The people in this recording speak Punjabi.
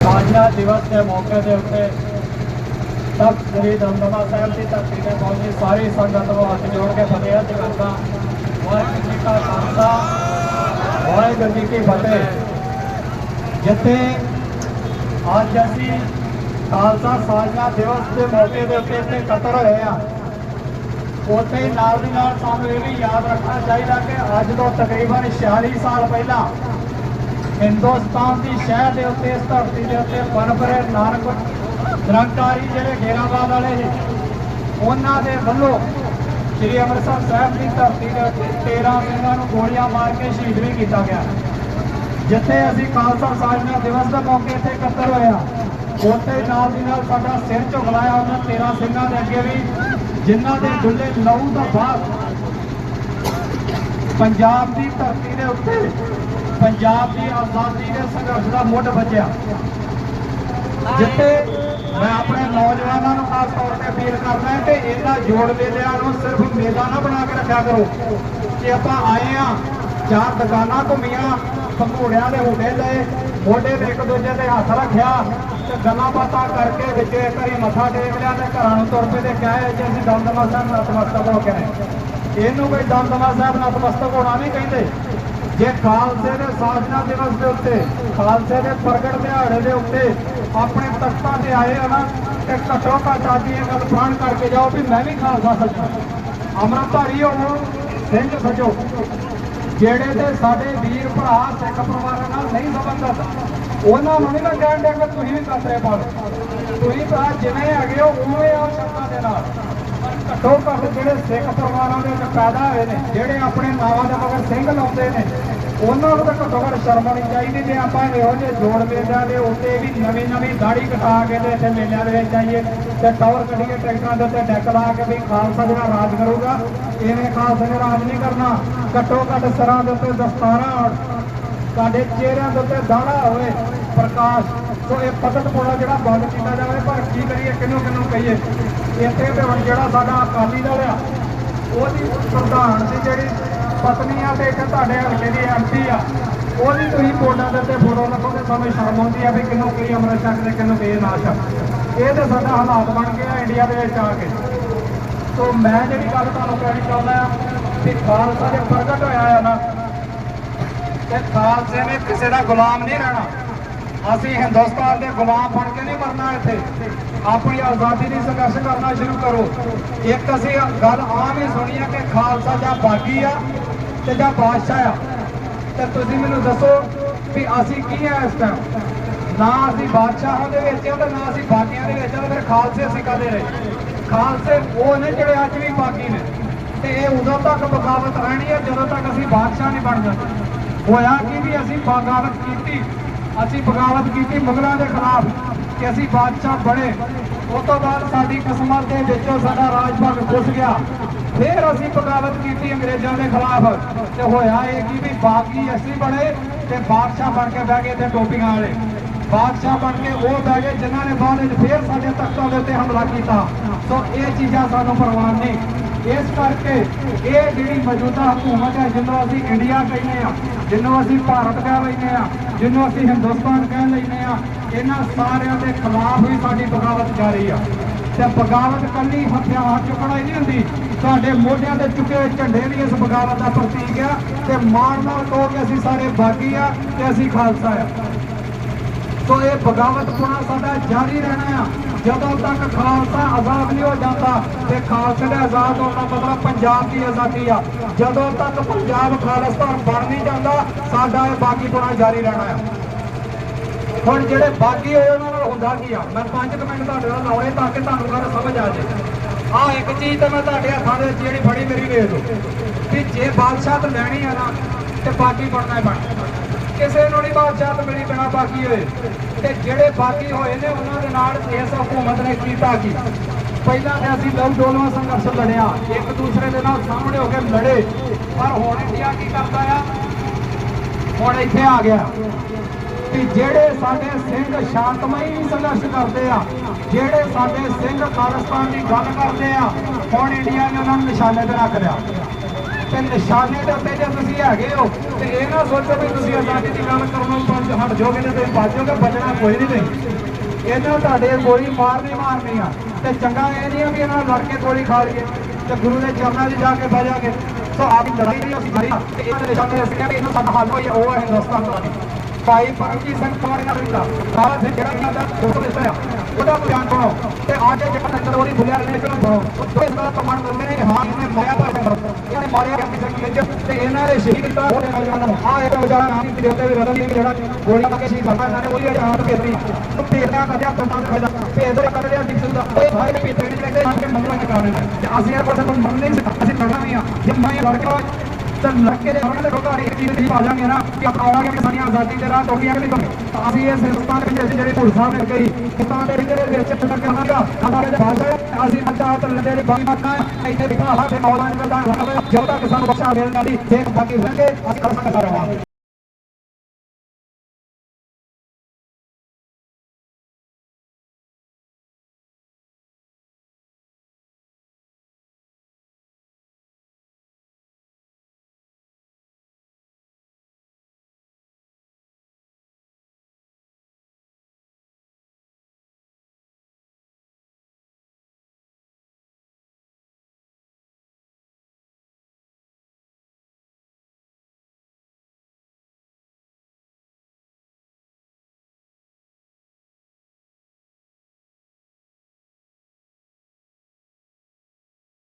ਸਾਜਨਾ ਦਿਵਸ ਦੇ ਮੌਕੇ ਦੇ ਉੱਤੇ ਤਖਤ ਸ੍ਰੀ ਦਮਦਮਾ ਸਾਹਿਬ ਦੀ ਧਰਤੀ ਤੇ ਪਹੁੰਚੀ ਸਾਰੀ ਸੰਗਤ ਨੂੰ ਹੱਥ ਜੋੜ ਕੇ ਫਤਿਹ ਤੇ ਕਰਦਾ ਵਾਹਿਗੁਰੂ ਜੀ ਕਾ ਖਾਲਸਾ, ਵਾਹਿਗੁਰੂ ਜੀ ਕੀ ਫਤਿਹ। ਜਿੱਥੇ ਅੱਜ ਅਸੀਂ ਖਾਲਸਾ ਸਾਜਨਾ ਦਿਵਸ ਦੇ ਮੌਕੇ ਦੇ ਉੱਤੇ ਇੱਥੇ ਇਕੱਤਰ ਹੋਏ ਆ ਉੱਥੇ ਨਾਲ ਦੀ ਨਾਲ ਸਾਨੂੰ ਇਹ ਵੀ ਯਾਦ ਰੱਖਣਾ ਚਾਹੀਦਾ ਕਿ ਅੱਜ ਤੋਂ ਤਕਰੀਬਨ 46 ਸਾਲ ਪਹਿਲਾਂ ਹਿੰਦੁਸਤਾਨ ਦੀ ਸ਼ਹਿਰ ਦੇ ਉੱਤੇ, ਇਸ ਧਰਤੀ ਦੇ ਉੱਤੇ ਬਨਪਰੇ ਨਾਨਕ ਨਿਰੰਕਾਰੀ ਜਿਹੜੇ ਡੇਰਾਬਾਦ ਵਾਲੇ ਸੀ ਉਹਨਾਂ ਦੇ ਵੱਲੋਂ ਸ੍ਰੀ ਅੰਮ੍ਰਿਤਸਰ ਸਾਹਿਬ ਦੀ ਧਰਤੀ ਦੇ ਉੱਤੇ 13 ਸਿੰਘਾਂ ਨੂੰ ਗੋਲੀਆਂ ਮਾਰ ਕੇ ਸ਼ਹੀਦ ਵੀ ਕੀਤਾ ਗਿਆ। ਜਿੱਥੇ ਅਸੀਂ ਖਾਲਸਾ ਸਾਜਨਾ ਦਿਵਸ ਦਾ ਮੌਕੇ ਇੱਥੇ ਇਕੱਤਰ ਹੋਏ ਆ ਉੱਥੇ ਨਾਲ ਦੀ ਨਾਲ ਸਾਡਾ ਸਿਰ ਝੁਕਲਾਇਆ ਉਹਨਾਂ 13 ਸਿੰਘਾਂ ਦੇ ਅੱਗੇ ਵੀ, ਜਿਨ੍ਹਾਂ ਦੇ ਗੁੱਲੇ ਲਹੂ ਦਾ ਬਾਗ ਪੰਜਾਬ ਦੀ ਧਰਤੀ ਦੇ ਉੱਤੇ ਪੰਜਾਬ ਦੀ ਆਜ਼ਾਦੀ ਦੇ ਸੰਘਰਸ਼ ਦਾ ਮੁੱਢ ਵੱਜਿਆ ਜਿੱਥੇ ਮੈਂ ਆਪਣੇ ਨੌਜਵਾਨਾਂ ਨੂੰ ਖਾਸ ਤੌਰ ਤੇ ਅਪੀਲ ਕਰਦਾ ਕਿ ਇਹਨਾਂ ਜੋੜ ਮੇਲਿਆਂ ਨੂੰ ਸਿਰਫ ਮੇਲਾ ਨਾ ਬਣਾ ਕੇ ਰੱਖਿਆ ਕਰੋ। ਕਿ ਆਪਾਂ ਆਏ ਆ ਚਾਰ ਦੁਕਾਨਾਂ ਘੁੰਮੀਆਂ ਪੰਘੂੜਿਆਂ ਦੇ ਹੁੱਡੇ ਲਏ, ਮੋਢੇ ਤੇ ਇੱਕ ਦੂਜੇ ਦੇ ਹੱਥ ਰੱਖਿਆ, ਤੇ ਗੱਲਾਂ ਬਾਤਾਂ ਕਰਕੇ ਵਿੱਚ ਇੱਕ ਵਾਰੀ ਮੱਥਾ ਟੇਕ ਲਿਆ ਤੇ ਘਰਾਂ ਨੂੰ ਤੁਰ ਪਏ ਤੇ ਕਹੇ ਜੇ ਅਸੀਂ ਦਮਦਮਾ ਸਾਹਿਬ ਨਤਮਸਤਕ ਹੋ ਕੇ ਆਏ। ਇਹਨੂੰ ਕੋਈ ਦਮਦਮਾ ਸਾਹਿਬ ਨਤਮਸਤਕ ਹੋਣਾ ਨਹੀਂ ਕਹਿੰਦੇ। ਜੇ ਖਾਲਸੇ ਦੇ ਸਾਜਨਾ ਦਿਵਸ ਦੇ ਉੱਤੇ, ਖਾਲਸੇ ਦੇ ਪ੍ਰਗਟ ਦਿਹਾੜੇ ਦੇ ਉੱਤੇ ਆਪਣੇ ਤਖਤਾਂ ਤੇ ਆਏ ਆ ਨਾ, ਤੇ ਘੱਟੋ ਘੱਟ ਆਦੀ ਇਹ ਗੱਲ ਪ੍ਰਾਣ ਕਰਕੇ ਜਾਓ ਵੀ ਮੈਂ ਵੀ ਖਾਲਸਾ ਸੱਜਣਾ। ਅੰਮ੍ਰਿਤਧਾਰੀ ਹੋਵੋ, ਸਿੰਘ ਸਜੋ, ਜਿਹੜੇ ਤੇ ਸਾਡੇ ਵੀਰ ਭਰਾ ਸਿੱਖ ਪਰਿਵਾਰਾਂ ਨਾਲ ਨਹੀਂ ਸੰਬੰਧਤ ਉਹਨਾਂ ਨੂੰ ਨਹੀਂ ਮੈਂ ਕਹਿਣ ਡਿਆ ਕਿ ਤੁਸੀਂ ਵੀ ਕਤਰੇ ਪਾਓ ਤੁਸੀਂ ਭਰਾ ਜਿਵੇਂ ਹੈਗੇ ਹੋ, ਉਵੇਂ ਆ ਸ਼ਬਦਾਂ ਦੇ ਨਾਲ। ਘੱਟੋ ਘੱਟ ਜਿਹੜੇ ਸਿੱਖ ਪਰਿਵਾਰਾਂ ਦੇ ਵਿੱਚ ਪੈਦਾ ਹੋਏ ਨੇ, ਜਿਹੜੇ ਆਪਣੇ ਨਾਵਾਂ ਦੇ ਮਗਰ ਸਿੰਘ ਲਾਉਂਦੇ ਨੇ ਉਹਨਾਂ ਨੂੰ ਤਾਂ ਘੱਟੋ ਘੱਟ ਸ਼ਰਮ ਆਉਣੀ ਚਾਹੀਦੀ ਜੇ ਆਪਾਂ ਇਹੋ ਜਿਹੇ ਜੋੜ ਮੇਲਿਆਂ ਦੇ ਉੱਤੇ ਵੀ ਨਵੀਂ ਨਵੀਂ ਦਾੜੀ ਕਟਾ ਕੇ ਤੇ ਇੱਥੇ ਮੇਲਿਆਂ ਦੇ ਵਿੱਚ ਆਈਏ ਤੇ ਟੌਰ ਕੱਢੀਏ, ਟਰੈਕਟਰਾਂ ਦੇ ਉੱਤੇ ਡੈਕ ਲਾ ਕੇ ਵੀ ਖਾਲਸਾ ਜਿਹੜਾ ਰਾਜ ਕਰੂਗਾ, ਇਹਨੇ ਖਾਲਸਾ ਨੇ ਰਾਜ ਨਹੀਂ ਕਰਨਾ। ਘੱਟੋ ਘੱਟ ਸਰਾਂ ਦੇ ਉੱਤੇ ਦਸਤਾਰਾਂ ਹੋਣ ਸਾਡੇ ਚਿਹਰਿਆਂ ਦੇ ਉੱਤੇ ਦਾਣਾ ਹੋਵੇ, ਪ੍ਰਕਾਸ਼, ਸੋ ਇਹ ਪਤਤ ਪੋਲਾ ਜਿਹੜਾ ਬੰਦ ਕੀਤਾ ਜਾਵੇ, ਪਰ ਕੀ ਕਰੀਏ, ਕਿਹਨੂੰ ਕਿਹਨੂੰ ਕਹੀਏ? ਇੱਥੇ ਤੇ ਹੁਣ ਜਿਹੜਾ ਸਾਡਾ ਅਕਾਲੀ ਦਲ ਆ, ਉਹਦੀ ਪ੍ਰਧਾਨ ਦੀ ਜਿਹੜੀ ਪਤਨੀ ਆ ਤੇ ਇੱਥੇ ਤੁਹਾਡੇ ਹਲਕੇ ਐਮਪੀ ਆ। ਉਹਦੀ ਤੁਸੀਂ ਬੋਰਡਾਂ ਦੇ ਉੱਤੇ ਫੋਟੋ ਲੱਗੋਗੇ ਸਾਨੂੰ ਸ਼ਰਮ ਆਉਂਦੀ ਆ ਵੀ ਕਿਹਨੂੰ ਕੀ ਅੰਮ੍ਰਿਤ ਛਕ ਤੇ ਕਿਹਨੂੰ ਕੀ ਨਾ ਛਕ ਇਹ ਤੇ ਸਾਡਾ ਹਾਲਾਤ ਬਣ ਗਿਆ ਇੰਡੀਆ ਦੇ ਵਿੱਚ ਆ ਕੇ। ਸੋ ਮੈਂ ਜਿਹੜੀ ਗੱਲ ਤੁਹਾਨੂੰ ਕਹਿਣੀ ਚਾਹੁੰਦਾ ਆ ਕਿ ਖਾਲਸਾ ਜੇ ਪ੍ਰਗਟ ਹੋਇਆ ਆ ਨਾ, ਤੇ ਖਾਲਸੇ ਨੇ ਕਿਸੇ ਦਾ ਗੁਲਾਮ ਨਹੀਂ ਰਹਿਣਾ। ਅਸੀਂ ਹਿੰਦੁਸਤਾਨ ਦੇ ਗੁਲਾਮ ਬਣ ਕੇ ਨਹੀਂ ਮਰਨਾ ਇੱਥੇ। ਆਪਣੀ ਆਜ਼ਾਦੀ ਦੀ ਸੰਘਰਸ਼ ਕਰਨਾ ਸ਼ੁਰੂ ਕਰੋ। ਇੱਕ ਅਸੀਂ ਗੱਲ ਆਮ ਹੀ ਸੁਣੀ ਹੈ ਕਿ ਖਾਲਸਾ ਜਾਂ ਬਾਗੀ ਆ ਤੇ ਜਾਂ ਬਾਦਸ਼ਾਹ ਆ। ਤੇ ਤੁਸੀਂ ਮੈਨੂੰ ਦੱਸੋ ਵੀ ਅਸੀਂ ਕੀ ਆ ਇਸ ਟਾਈਮ ਨਾ ਅਸੀਂ ਬਾਦਸ਼ਾਹਾਂ ਦੇ ਵਿੱਚ ਆ ਤੇ ਨਾ ਅਸੀਂ ਬਾਗੀਆਂ ਦੇ ਵਿੱਚ ਆ ਤੇ ਫਿਰ ਖਾਲਸੇ ਅਸੀਂ ਕਾਦੇ ਰਹੇ? ਖਾਲਸੇ ਉਹ ਨੇ ਜਿਹੜੇ ਅੱਜ ਵੀ ਬਾਗੀ ਨੇ। ਤੇ ਇਹ ਉਦੋਂ ਤੱਕ ਬਗਾਵਤ ਰਹਿਣੀ ਹੈ ਜਦੋਂ ਤੱਕ ਅਸੀਂ ਬਾਦਸ਼ਾਹ ਨਹੀਂ ਬਣ ਜਾਂਦੇ। ਹੋਇਆ ਕਿ ਵੀ ਅਸੀਂ ਬਗਾਵਤ ਕੀਤੀ? ਅਸੀਂ ਬਗਾਵਤ ਕੀਤੀ ਮੁਗਲਾਂ ਦੇ ਖਿਲਾਫ। ਕਿ ਅਸੀਂ ਬਾਦਸ਼ਾਹ ਬਣੇ। ਉਸ ਤੋਂ ਬਾਅਦ ਸਾਡੀ ਕਿਸਮਤ ਦੇ ਵਿੱਚੋਂ ਸਾਡਾ ਰਾਜ ਭਾਗ ਖੁੱਸ ਗਿਆ। ਫਿਰ ਅਸੀਂ ਬਗਾਵਤ ਕੀਤੀ ਅੰਗਰੇਜ਼ਾਂ ਦੇ ਖਿਲਾਫ। ਤੇ ਹੋਇਆ ਇਹ ਕਿ ਵੀ ਬਾਗੀ ਅਸੀਂ ਬਣੇ ਤੇ ਬਾਦਸ਼ਾਹ ਬਣ ਕੇ ਬਹਿ ਗਏ ਤੇ ਟੋਪੀਆਂ ਵਾਲੇ। ਬਾਦਸ਼ਾਹ ਬਣ ਕੇ ਉਹ ਬਹਿ ਗਏ, ਜਿਨ੍ਹਾਂ ਨੇ ਬਾਅਦ ਵਿੱਚ ਫੇਰ ਸਾਡੇ ਤਖਤਾਂ ਦੇ ਉੱਤੇ ਹਮਲਾ ਕੀਤਾ। ਸੋ ਇਹ ਚੀਜ਼ਾਂ ਸਾਨੂੰ ਪਰਵਾਹ ਨਹੀਂ। ਇਸ ਕਰਕੇ ਇਹ ਜਿਹੜੀ ਮੌਜੂਦਾ ਹਕੂਮਤ ਹੈ, ਜਿਹਨੂੰ ਅਸੀਂ ਇੰਡੀਆ ਕਹਿੰਦੇ ਆ ਜਿਹਨੂੰ ਅਸੀਂ ਭਾਰਤ ਕਹਿ ਲੈਂਦੇ ਆ ਜਿਹਨੂੰ ਅਸੀਂ ਹਿੰਦੁਸਤਾਨ ਕਹਿ ਲੈਂਦੇ ਆ ਇਹਨਾਂ ਸਾਰਿਆਂ ਦੇ ਖਿਲਾਫ ਵੀ ਸਾਡੀ ਬਗਾਵਤ ਜਾਰੀ ਆ। ਤੇ ਬਗਾਵਤ ਕੱਲੀ ਹੱਥਿਆਂ ਚੁੱਕਣਾ ਹੀ ਨਹੀਂ ਹੁੰਦੀ। ਸਾਡੇ ਮੋਢਿਆਂ ਤੇ ਚੁੱਕੇ ਹੋਏ ਝੰਡੇ ਵੀ ਇਸ ਬਗਾਵਤ ਦਾ ਪ੍ਰਤੀਕ ਆ। ਤੇ ਮਾਣ ਨਾਲ ਕਹੋ ਕਿ ਅਸੀਂ ਸਾਰੇ ਬਾਗੀ ਆ ਤੇ ਅਸੀਂ ਖਾਲਸਾ ਆ। ਸੋ ਇਹ ਬਗਾਵਤ ਪੁਣਾ ਸਾਡਾ ਜਾਰੀ ਰਹਿਣਾ ਆ। ਜਦੋਂ ਤੱਕ ਖਾਲਸਾ ਆਜ਼ਾਦ ਨਹੀਂ ਹੋ ਜਾਂਦਾ ਤੇ ਖਾਲਸੇ ਦੇ ਆਜ਼ਾਦ ਹੋਣ ਦਾ ਮਤਲਬ ਪੰਜਾਬ ਦੀ ਆਜ਼ਾਦੀ ਆ। ਜਦੋਂ ਤੱਕ ਪੰਜਾਬ ਖਾਲਿਸਤਾਨ ਬਣ ਨਹੀਂ ਜਾਂਦਾ, ਸਾਡਾ ਇਹ ਬਾਗੀ ਜਾਰੀ ਰਹਿਣਾ ਆ। ਹੁਣ ਜਿਹੜੇ ਬਾਗੀ ਹੋਏ ਉਹਨਾਂ ਨਾਲ ਹੁੰਦਾ ਕੀ ਆ? ਮੈਂ 5 ਮਿੰਟ ਤੁਹਾਡੇ ਨਾਲ ਲਾਉਣੇ ਤਾਂ ਕਿ ਤੁਹਾਨੂੰ ਗੱਲ ਸਮਝ ਆ ਜਾਵੇ ਆ ਇੱਕ ਚੀਜ਼ ਤਾਂ ਮੈਂ ਤੁਹਾਡੇ ਹੱਥਾਂ ਦੇ ਵਿੱਚ ਜਿਹੜੀ ਫੜੀ ਮੇਰੀ ਵੇਖ ਲਓ। ਕਿ ਜੇ ਬਾਦਸ਼ਾਹਤ ਲੈਣੀ ਆ ਨਾ, ਤੇ ਬਾਗੀ ਬਣਨਾ ਹੀ ਬਣਨਾ। ਕਿਸੇ ਨੂੰ ਨਹੀਂ ਬਾਦਸ਼ਾਹਤ ਮਿਲੀ ਬਿਨਾ ਬਾਕੀ ਹੋਏ। ਤੇ ਜਿਹੜੇ ਬਾਕੀ ਹੋਏ ਨੇ ਉਹਨਾਂ ਦੇ ਨਾਲ ਇਸ ਹਕੂਮਤ ਨੇ ਕੀਤਾ ਕੀ? ਪਹਿਲਾਂ ਤੇ ਅਸੀਂ ਲਵ ਡੋਲਵਾ ਸੰਘਰਸ਼ ਲੜਿਆ, ਇੱਕ ਦੂਸਰੇ ਦੇ ਨਾਲ ਸਾਹਮਣੇ ਹੋ ਕੇ ਲੜੇ, ਪਰ ਹੁਣ ਇੰਡੀਆ ਕੀ ਕਰਦਾ ਆ? ਹੁਣ ਇੱਥੇ ਆ ਗਿਆ। ਕਿ ਜਿਹੜੇ ਸਾਡੇ ਸਿੰਘ ਸ਼ਾਂਤਮਈ ਸੰਘਰਸ਼ ਕਰਦੇ ਆ, ਜਿਹੜੇ ਸਾਡੇ ਸਿੰਘ ਖਾਲਿਸਤਾਨ ਦੀ ਗੱਲ ਕਰਦੇ ਆ, ਹੁਣ ਇੰਡੀਆ ਨੇ ਉਹਨਾਂ ਨੂੰ ਨਿਸ਼ਾਨੇ ਤੇ ਰੱਖ ਲਿਆ। ਤੇ ਨਿਸ਼ਾਨੇ ਦੇ ਉੱਤੇ ਜੇ ਤੁਸੀਂ ਹੈਗੇ ਹੋ ਤੇ ਇਹ ਨਾ ਸੋਚੋ ਵੀ ਤੁਸੀਂ ਆਜ਼ਾਦੀ ਦੀ ਗੱਲ ਕਰਨੋਂ ਪੰਜ ਹਟ ਜਾਓਗੇ ਤੇ ਤੁਸੀਂ ਬਚ ਜਾਓਗੇ, ਬਚਣਾ ਕੋਈ ਨਹੀਂ ਤੁਸੀਂ। ਇਹਨਾਂ ਤੁਹਾਡੇ ਗੋਲੀ ਮਾਰਨੀ ਮਾਰਨੀ ਆ। ਤੇ ਚੰਗਾ ਇਹ ਨਹੀਂ ਆ ਵੀ ਇਹਨਾਂ ਨਾਲ ਲੜ ਕੇ ਗੋਲੀ ਖਾ ਲਈਏ। ਤੇ ਗੁਰੂ ਦੇ ਚਰਨਾਂ 'ਚ ਜਾ ਕੇ ਬਹਿ ਜਾਗੇ। ਸੋ ਆਪ ਲੜਾਈ ਨਹੀਂ ਅਸੀਂ ਕਰੀ ਤੇ ਇਹਨਾਂ ਦੇ ਨਿਸ਼ਾਨੇ ਅਸੀਂ ਕਹਿੰਦੇ ਇਹਨੂੰ ਸਾਡਾ ਹੱਲ ਹੋਈ ਉਹ ਹੈ ਹਿੰਦੁਸਤਾਨ ਦਾ। ਭਾਈ ਪਰਮਜੀਤ ਸਿੰਘ ਪਵਾਰ ਨਾਲ ਰਿਸ਼ਤਾ ਸਾਰਾ ਸਿੰਘ ਜਿਹੜਾ ਇਹਨਾਂ ਦਾ ਦੋਸਤ ਰਿਸ਼ਤਾ ਆ ਉਹਦਾ ਬਿਆਨ ਪਾਓ ਤੇ ਅੱਜ ਜਿਹੜਾ ਨੰਦਰ ਉਹਦੀ ਭੁੱਲਿਆ ਨੇ ਚਲੋ ਪਾਓ ਉਹ ਇਸ ਦਾ ਪ੍ਰਮਾਣ ਦਿੰਦੇ ਨੇ ਹਾਂ ਇਹਨੇ ਮਾਰਿਆ ਪਰ ਇਹਨੇ ਵਿੱਚ ਤੇ ਇਹਨਾਂ ਦੇ ਸ਼ਹੀਦ ਕੀਤਾ ਆ ਇਹ ਵਿਚਾਰਾ ਨਾਮ ਨਹੀਂ ਦੇ ਉੱਤੇ ਵੀ ਰਤਨ ਸਿੰਘ ਜਿਹੜਾ ਗੋਲੀ ਕੇ ਸ਼ਹੀਦ ਕਰਨਾ ਇਹਨਾਂ ਨੇ ਉਹਦੀ ਆਪ ਫੇਰਨੀ ਉਹ ਕਰਿਆ ਕੰਮਾਂ ਦੇ ਫਾਇਦਾ ਭੇਦ ਦੇ ਦਾ ਉਹ ਸਾਰੇ ਪੀਤੇ ਨਹੀਂ ਲੱਗਦੇ ਕਿ ਮੰਗਲਾਂ ਨੇ ਕਰਨੇ ਤੇ ਅਸੀਂ ਇਹ ਪਰਸਨ ਨੂੰ ਨਹੀਂ ਅਸੀਂ ਲੜਨਾ ਨਹੀਂ ਆ। ਜੇ ਮੈਂ ਲੜ ਤਾਂ ਲੜਕੇ ਦੇ ਉਹਨਾਂ ਦੇ ਇੱਕ ਚੀਜ਼ ਨਹੀਂ ਪਾ ਜਾਾਂਗੇ ਨਾ, ਕਿ ਆਪਾਂ ਆਵਾਂਗੇ ਕਿ ਸਾਡੀਆਂ ਆਜ਼ਾਦੀ ਦੇ ਰਾਹ ਟੋਕੀਆਂ ਕਿ ਨਹੀਂ ਟੋਕੀਆਂ ਤਾਂ ਅਸੀਂ ਇਸ ਹਿੰਦੁਸਤਾਨ ਵਿੱਚ ਜਿਹੜੇ ਭੁੱਲ ਸਾਹਿਬ ਨੇ ਕਹੀ ਹਿੰਦੁਸਤਾਨ ਦੇ ਵਿੱਚ ਦੇ ਕਰਾਂਗਾ ਸਾਡੇ ਦੇ ਬਾਦਸ਼ਾਹ ਅਸੀਂ ਮੱਤਾ ਤੇ ਲੱਦੇ ਮੱਕਾ ਇੱਥੇ ਦਿਖਾ ਲਾ ਤੇ ਮੌਲਾਨਾ ਦਾ ਜਦੋਂ ਤੱਕ ਸਾਨੂੰ ਬਖਸ਼ਾ ਮਿਲਦਾ ਦੀ ਦੇਖ ਬਾਕੀ ਰਹਿਣਗੇ ਅਸੀਂ ਕਰ ਸਕਦਾ